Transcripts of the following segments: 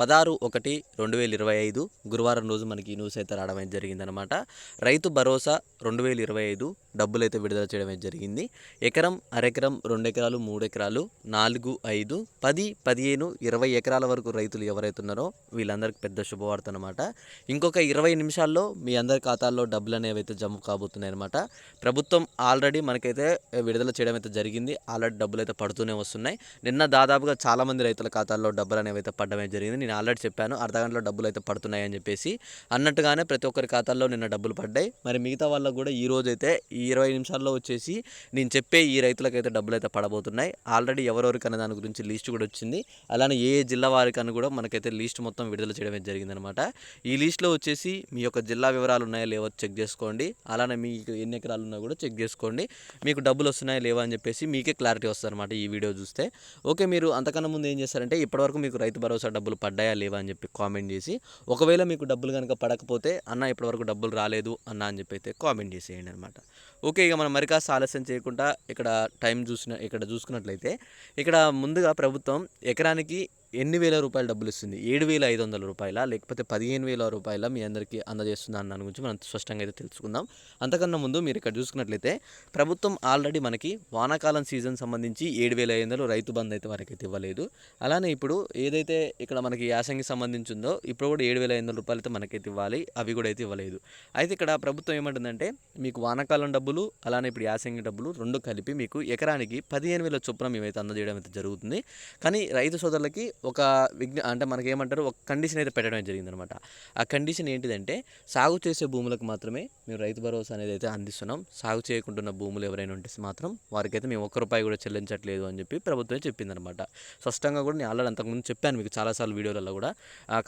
పదహారు ఒకటి రెండు వేల ఇరవై ఐదు గురువారం రోజు మనకి న్యూస్ అయితే రావడం అయితే జరిగిందనమాట రైతు భరోసా రెండు వేల ఇరవై ఐదు డబ్బులు అయితే విడుదల చేయడం అయితే జరిగింది. ఎకరం అరెకరం రెండు ఎకరాలు మూడు ఎకరాలు నాలుగు ఐదు పది పదిహేను ఇరవై ఎకరాల వరకు రైతులు ఎవరైతే ఉన్నారో వీళ్ళందరికీ పెద్ద శుభవార్త అనమాట ఇంకొక ఇరవై నిమిషాల్లో మీ అందరి ఖాతాల్లో డబ్బులు అనేవి అయితే జమ కాబోతున్నాయి అనమాట ప్రభుత్వం ఆల్రెడీ మనకైతే విడుదల చేయడం అయితే జరిగింది. ఆల్రెడీ డబ్బులు అయితే పడుతూనే వస్తున్నాయి. నిన్న దాదాపుగా చాలామంది రైతుల ఖాతాల్లో డబ్బులు అనేవి అయితే పడడమే జరిగింది. నేను ఆల్రెడీ చెప్పాను అర్ధ గంటలో డబ్బులు అయితే పడుతున్నాయి అని చెప్పేసి. అన్నట్టుగానే ప్రతి ఒక్కరి ఖాతాల్లో నిన్న డబ్బులు పడ్డాయి. మరి మిగతా వాళ్ళకు కూడా ఈ రోజు అయితే ఈ ఇరవై నిమిషాల్లో వచ్చేసి నేను చెప్పే ఈ రైతులకైతే డబ్బులు అయితే పడబోతున్నాయి. ఆల్రెడీ ఎవరెవరికన్నా దాని గురించి లిస్ట్ కూడా వచ్చింది. అలానే ఏ జిల్లా జిల్లా అని కూడా మనకైతే లిస్ట్ మొత్తం విడుదల చేయడం జరిగిందనమాట. ఈ లిస్ట్లో వచ్చేసి మీ యొక్క జిల్లా వివరాలు ఉన్నాయో లేవో చెక్ చేసుకోండి. అలానే మీకు ఎన్ని ఎకరాలు ఉన్నా కూడా చెక్ చేసుకోండి. మీకు డబ్బులు వస్తున్నాయా లేవా అని చెప్పేసి మీకే క్లారిటీ వస్తుంది అనమాట ఈ వీడియో చూస్తే. ఓకే మీరు అంతకన్నా ముందు ఏం చేస్తారంటే ఇప్పటివరకు మీకు రైతు భరోసా డబ్బులు పడ్డాయి లేవా అని చెప్పి కామెంట్ చేసి ఒకవేళ మీకు డబ్బులు కనుక పడకపోతే అన్న ఇప్పటివరకు డబ్బులు రాలేదు అన్న అని చెప్పి అయితే కామెంట్ చేసేయండి అనమాట ఓకే ఇక మనం మరి కాస్త ఆలస్యం చేయకుండా ఇక్కడ టైం చూసిన ఇక్కడ చూసుకున్నట్లయితే ఇక్కడ ముందుగా ప్రభుత్వం ఎకరానికి ఎన్ని వేల రూపాయల డబ్బులు ఇస్తుంది. ఏడు వేల ఐదు వందల రూపాయల? లేకపోతే పదిహేను వేల రూపాయల మీ అందరికీ అందజేస్తుంది అన్న దాని గురించి మనం స్పష్టంగా అయితే తెలుసుకుందాం. అంతకన్నా ముందు మీరు ఇక్కడ చూసుకున్నట్లయితే ప్రభుత్వం ఆల్రెడీ మనకి వానాకాలం సీజన్ సంబంధించి ఏడు వేల ఐదు వందలు రైతు బంధు అయితే వారికి అయితే ఇవ్వలేదు. అలానే ఇప్పుడు ఏదైతే ఇక్కడ మనకి యాసంగి సంబంధించి ఉందో ఇప్పుడు కూడా ఏడు వేల ఐదు వందల రూపాయలు అయితే మనకైతే ఇవ్వాలి. అవి కూడా అయితే ఇవ్వలేదు. అయితే ఇక్కడ ప్రభుత్వం ఏమంటుందంటే మీకు వానాకాలం డబ్బులు అలానే ఇప్పుడు యాసంగి డబ్బులు రెండు కలిపి మీకు ఎకరానికి పదిహేను వేల చొప్పున మేమైతే అందజేయడం అయితే జరుగుతుంది. కానీ రైతు సోదరులకి ఒక విజ్ఞ అంటే మనకి ఏమంటారు ఒక కండిషన్ అయితే పెట్టడం జరిగిందనమాట. ఆ కండిషన్ ఏంటిదంటే సాగు చేసే భూములకు మాత్రమే మేము రైతు భరోసా అనేది అయితే అందిస్తున్నాం. సాగు చేయకుంటున్న భూములు ఎవరైనా ఉంటే మాత్రం వారికైతే మేము ఒక్క రూపాయి కూడా చెల్లించట్లేదు అని చెప్పి ప్రభుత్వం చెప్పిందనమాట. స్పష్టంగా కూడా నేను ఆల్రెడీ అంతకుముందు చెప్పాను మీకు చాలాసార్లు వీడియోలలో కూడా.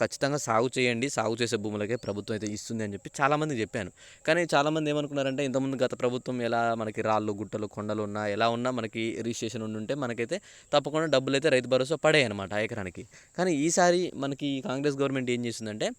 ఖచ్చితంగా సాగు చేయండి సాగు చేసే భూములకే ప్రభుత్వం అయితే ఇస్తుంది అని చెప్పి చాలామంది చెప్పాను. కానీ చాలామంది ఏమనుకున్నారంటే ఇంతకుముందు గత ప్రభుత్వం ఎలా మనకి రాళ్ళు గుట్టలు కొండలు ఉన్నా ఎలా ఉన్నా మనకి రిజిస్ట్రేషన్ ఉండుంటే మనకైతే తప్పకుండా డబ్బులు అయితే రైతు భరోసా పడాయి అనమాట ఎకరానికి. కానీ ఈసారి మనకి కాంగ్రెస్ గవర్నమెంట్ ఏం చేసిందంటే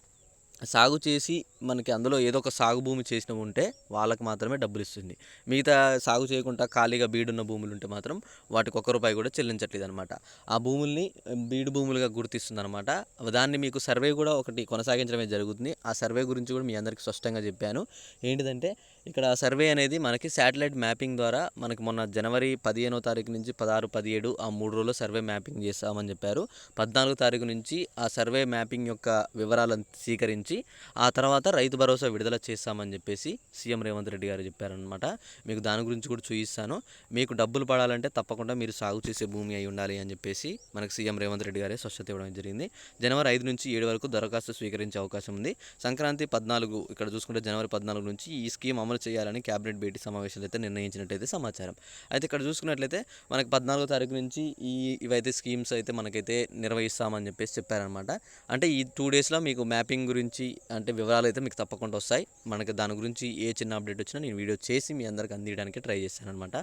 సాగు చేసి మనకి అందులో ఏదో ఒక సాగు భూమి చేసిన ఉంటే వాళ్ళకి మాత్రమే డబ్బులు ఇస్తుంది. మిగతా సాగు చేయకుండా ఖాళీగా బీడున్న భూములు ఉంటే మాత్రం వాటికి ఒక్క రూపాయి కూడా చెల్లించట్లేదు అనమాట ఆ భూముల్ని బీడు భూములుగా గుర్తిస్తుంది అనమాట దాన్ని మీకు సర్వే కూడా ఒకటి కొనసాగించడమే జరుగుతుంది. ఆ సర్వే గురించి కూడా మీ అందరికీ స్పష్టంగా చెప్పాను. ఏంటిదంటే ఇక్కడ సర్వే అనేది మనకి శాటిలైట్ మ్యాపింగ్ ద్వారా మనకి మొన్న జనవరి పదిహేనో తారీఖు నుంచి పదహారు పదిహేడు ఆ మూడు రోజుల్లో సర్వే మ్యాపింగ్ చేస్తామని చెప్పారు. పద్నాలుగో తారీఖు నుంచి ఆ సర్వే మ్యాపింగ్ యొక్క వివరాలను స్వీకరించి ఆ తర్వాత రైతు భరోసా విడుదల చేస్తామని చెప్పేసి సీఎం రేవంత్ రెడ్డి గారు చెప్పారనమాట మీకు దాని గురించి కూడా చూపిస్తాను. మీకు డబ్బులు పడాలంటే తప్పకుండా మీరు సాగు చేసే భూమి అయి ఉండాలి అని చెప్పేసి మనకు సీఎం రేవంత్ రెడ్డి గారే స్వచ్ఛత ఇవ్వడం జరిగింది. జనవరి ఐదు నుంచి ఏడు వరకు దరఖాస్తు స్వీకరించే అవకాశం ఉంది. సంక్రాంతి పద్నాలుగు ఇక్కడ చూసుకుంటే జనవరి పద్నాలుగు నుంచి ఈ స్కీమ్ అమలు చేయాలని కేబినెట్ భేటీ సమావేశాలు అయితే నిర్ణయించినట్టయితే సమాచారం. అయితే ఇక్కడ చూసుకున్నట్లయితే మనకి పద్నాలుగో తారీఖు నుంచి ఈ ఇవైతే స్కీమ్స్ అయితే మనకైతే నిర్వహిస్తామని చెప్పేసి చెప్పారనమాట అంటే ఈ టూ డేస్లో మీకు మ్యాపింగ్ గురించి అంటే వివరాలు అయితే మీకు తప్పకుండా వస్తాయి. మనకి దాని గురించి ఏ చిన్న అప్డేట్ వచ్చినా నేను వీడియో చేసి మీ అందరికి అందించడానికి ట్రై చేస్తాను అనమాట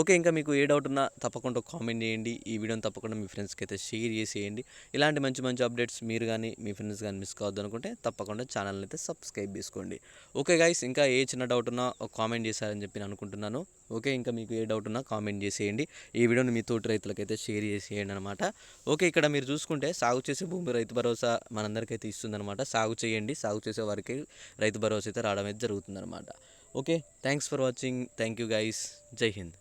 ఓకే ఇంకా మీకు ఏ డౌట్ ఉన్నా తప్పకుండా కామెంట్ చేయండి. ఈ వీడియోని తప్పకుండా మీ ఫ్రెండ్స్కి అయితే షేర్ చేసేయండి. ఇలాంటి మంచి మంచి అప్డేట్స్ మీరు కానీ మీ ఫ్రెండ్స్ కానీ మిస్ కావద్దు అనుకుంటే తప్పకుండా ఛానల్ని అయితే సబ్స్క్రైబ్ చేసుకోండి. ఓకే గైస్ ఇంకా ఏ చిన్న డౌట్ ఉన్నా కామెంట్ చేశారని చెప్పి నేను అనుకుంటున్నాను. ఓకే ఇంకా మీకు ఏ డౌట్ ఉన్నా కామెంట్ చేసేయండి. ఈ వీడియోని మీ తోటి రైతులకైతే షేర్ చేసేయండి అనమాట ఓకే ఇక్కడ మీరు చూసుకుంటే సాగు చేసే భూమి రైతు భరోసా మనందరికైతే ఇస్తుందన్నమాట. సాగు చేయండి. సాగు చేసే వారికి రైతు భరోసా అయితే రావడం అయితే జరుగుతుందన్నమాట. Okay thanks for watching thank you guys Jai Hind.